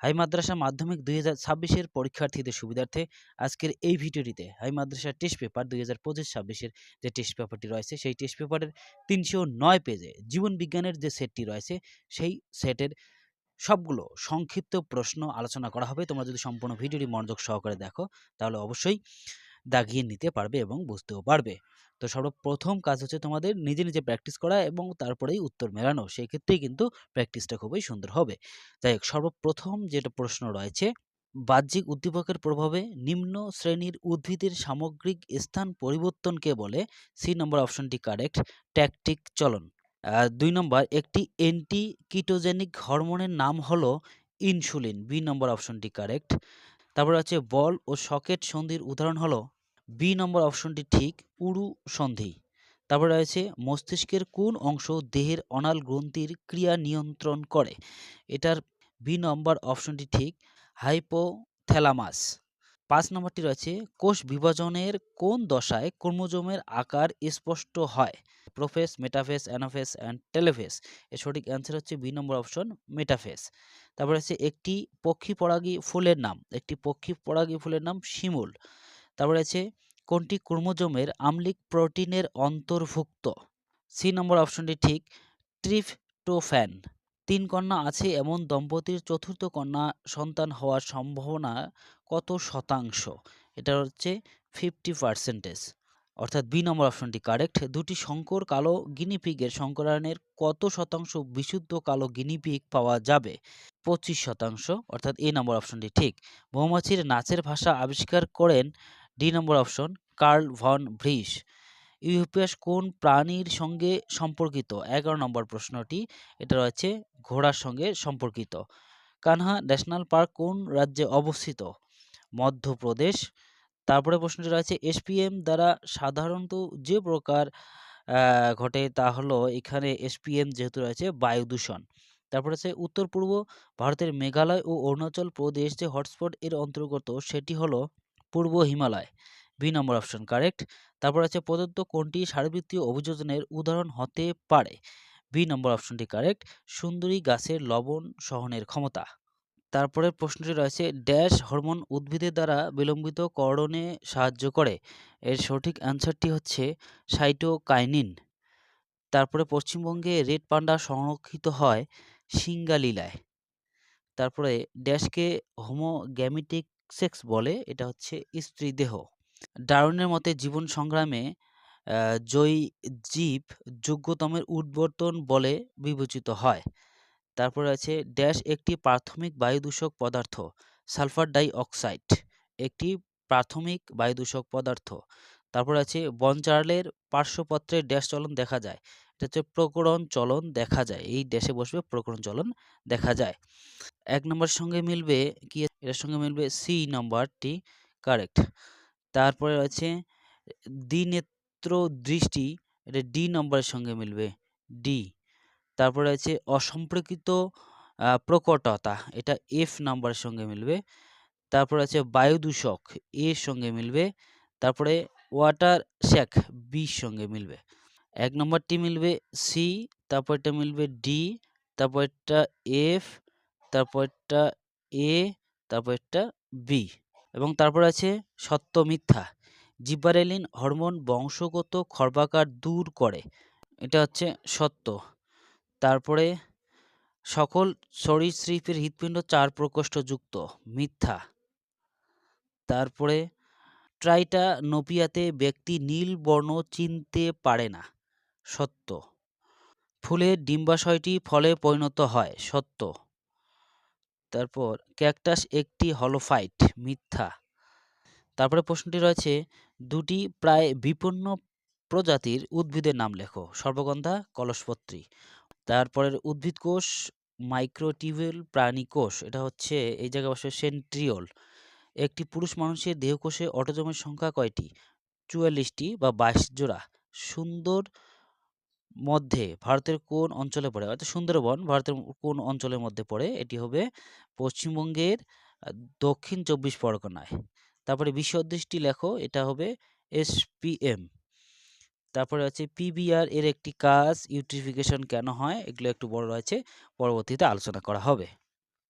High মাদ্রাসা মাধ্যমিক দুই হাজার ছাব্বিশের পরীক্ষার্থীদের সুবিধার্থে আজকের এই ভিডিওটিতে হাই মাদ্রাসা টেস্ট পেপার দুই হাজার পঁচিশ ছাব্বিশের যে টেস্ট পেপারটি রয়েছে, সেই টেস্ট পেপারের তিনশো নয় পেজে জীবন বিজ্ঞানের যে সেটটি রয়েছে, সেই সেটের সবগুলো সংক্ষিপ্ত প্রশ্ন আলোচনা করা হবে। তোমরা যদি সম্পূর্ণ ভিডিওটি মনোযোগ সহকারে দেখো, তাহলে অবশ্যই দাগিয়ে নিতে পারবে এবং বুঝতেও পারবে। তো সর্বপ্রথম কাজ হচ্ছে তোমাদের নিজে নিজে প্র্যাকটিস করা এবং তারপরেই উত্তর মেলানো। সেই ক্ষেত্রেই কিন্তু প্র্যাকটিসটা খুবই সুন্দর হবে। যাই হোক, সর্বপ্রথম যেটা প্রশ্ন রয়েছে, বাহ্যিক উদ্দীপকের প্রভাবে নিম্ন শ্রেণির উদ্ভিদের সামগ্রিক স্থান পরিবর্তনকে বলে? সি নম্বর অপশনটি কারেক্ট ট্যাকটিক চলন। দুই নম্বর একটি অ্যান্টি কিটোজেনিক হরমোনের নাম হলো ইনসুলিন বি নম্বর অপশনটি কারেক্ট তারপর আছে বল ও সকেট সন্ধির উদাহরণ হলো বি নম্বর অপশনটি ঠিক উরু সন্ধি। তারপর রয়েছে, মস্তিষ্কের কোন অংশ দেহের অনাল গ্রন্থির ক্রিয়া নিয়ন্ত্রণ করে? এটার বি নম্বর অপশনটি ঠিক, হাইপোথ্যালামাস। পাঁচ নম্বরটি রয়েছে, কোষ বিভাজনের কোন দশায় ক্রোমোজোমের আকার স্পষ্ট হয়? Prophase, metaphase, anaphase, and telophase. এর সঠিক অ্যান্সার হচ্ছে বি নম্বর অপশন, মেটাফেস। তারপর আছে একটি পক্ষী পরাগী ফুলের নাম। একটি পক্ষী পরাগী ফুলের নাম শিমুল। তারপরে আছে, কোনটি ক্রোমোজোমের আম্লিক প্রোটিনের অন্তর্ভুক্ত? সি নম্বর অপশনটি ঠিক, ট্রিপটোফ্যান। তিন কন্যা আছে এমন দম্পতির চতুর্থ কন্যা সন্তান হওয়ার সম্ভাবনা কত শতাংশ? এটা হচ্ছে ফিফটি পার্সেন্টেজ অর্থাৎ বি নম্বর অপশনটি কারেক্ট দুটি শঙ্কর কালো গিনিপিগের শঙ্করায়নের কত শতাংশ বিশুদ্ধ কালো গিনিপিগ পাওয়া যাবে? পঁচিশ শতাংশ। অর্থাৎ এ নম্বর অপশনটি ঠিক। মৌমাছির নাচের ভাষা আবিষ্কার করেন D number option Karl von Frisch UPS কোন প্রাণীর সঙ্গে সম্পর্কিত? এগারো নম্বর প্রশ্নটি, এটা রয়েছে ঘোড়ার সঙ্গে সম্পর্কিত। কানহা ন্যাশনাল পার্ক কোন রাজ্যে অবস্থিত? মধ্যপ্রদেশ। তারপরে প্রশ্নটি রয়েছে, এসপিএম দ্বারা সাধারণত যে প্রকার ঘটে তা হলো এখানে এসপিএম যেহেতু রয়েছে বায়ু দূষণ। তারপরে আছে উত্তর পূর্ব ভারতের মেঘালয় ও অরুণাচল প্রদেশ যে হটস্পট এর অন্তর্গত সেটি হলো পূর্ব হিমালয়। বি নম্বর অপশন কারেক্ট তারপর আছে প্রদত্ত কোনটি সারবৃত্তীয় অভিযোজনের উদাহরণ হতে পারে? বি নম্বর অপশনটি কারেক্ট সুন্দরী গাছের লবণ সহনের ক্ষমতা। তারপরে প্রশ্নটি রয়েছে, ড্যাশ হরমোন উদ্ভিদের দ্বারা বিলম্বিত করণে সাহায্য করে? এর সঠিক অ্যান্সারটি হচ্ছে সাইটোকাইনিন। তারপরে পশ্চিমবঙ্গে রেড পান্ডা সংরক্ষিত হয় সিঙ্গালীলায়। তারপরে ড্যাশকে হোমোগ্যামিটিক সেক্স বলে, এটা হচ্ছে স্ত্রী দেহ। ডারউইনের মতে জীবন সংগ্রামে জয়ী জীব যোগ্যতমের উদ্বর্তন বলে বিবেচিত হয়। তারপরে আছে, ড্যাশ একটি প্রাথমিক বায়ুদূষক পদার্থ, সালফার ডাই অক্সাইড, একটি প্রাথমিক বায়ুদূষক পদার্থ। তারপর আছে, বনচার্লের পার্শ্বপত্রে ড্যাশ চলন দেখা যায়। এটা হচ্ছে প্রকরণ চলন দেখা যায়, এই ড্যাশে বসবে প্রকরণ চলন দেখা যায়। এক নম্বর সঙ্গে মিলবে কি? এর সঙ্গে মিলবে সি নম্বরটি কারেক্ট তারপরে রয়েছে, দ্বিনেত্র দৃষ্টি, এটা ডি নম্বরের সঙ্গে মিলবে ডি তারপরে আছে অসম্পর্কিত প্রকটতা, এটা এফ নাম্বারের সঙ্গে মিলবে। তারপরে আছে বায়ু দূষক এর সঙ্গে মিলবে। তারপরে ওয়াটার শেক বির সঙ্গে মিলবে। এক নম্বরটি মিলবে সি তারপরটা মিলবে ডি তারপরটা এফ তারপরটা এ তারপরটা বি এবং তারপর আছে সত্য মিথ্যা। জিব্বারেলিন হরমোন বংশগত খর্বাকার দূর করে। এটা হচ্ছে সত্য। তারপরে সকল সরীসৃপের হৃৎপিণ্ড চার প্রকোষ্ঠযুক্ত, মিথ্যা। তারপরে ট্রাইটা নোপিয়াতে ব্যক্তি নীল বর্ণ চিনতে পারে না। সত্য। ফুলের ডিম্বাশয়টি ফলে পরিণত হয়, সত্য। তারপর, ক্যাকটাস একটি হলোফাইট, মিথ্যা। তারপরে প্রশ্নটি রয়েছে, দুটি প্রায় বিপন্ন প্রজাতির উদ্ভিদের নাম লেখো। সর্বগন্ধা, কলসপত্রী। তারপরের উদ্ভিদ কোষ মাইক্রোটিউবেল প্রাণী কোষ, এটা হচ্ছে এই জায়গায় বসে সেন্ট্রিওল। একটি পুরুষ মানুষের দেহকোষে অটোজমের সংখ্যা কয়টি? চুয়াল্লিশটি বা বাইশ জোড়া। সুন্দর মধ্যে ভারতের কোন অঞ্চলে পড়ে? অর্থাৎ সুন্দরবন ভারতের কোন অঞ্চলের মধ্যে পড়ে? এটি হবে পশ্চিমবঙ্গের দক্ষিণ চব্বিশ পরগনায়। তারপরে বিশ্ব দৃষ্টি লেখো, এটা হবে এসপিএম। তারপরে আছে পিবিআর, এর একটি কাজ ইউটিফিকেশন কেন হয়? এগুলো একটু বড় রয়েছে, পরবর্তীতে আলোচনা করা হবে।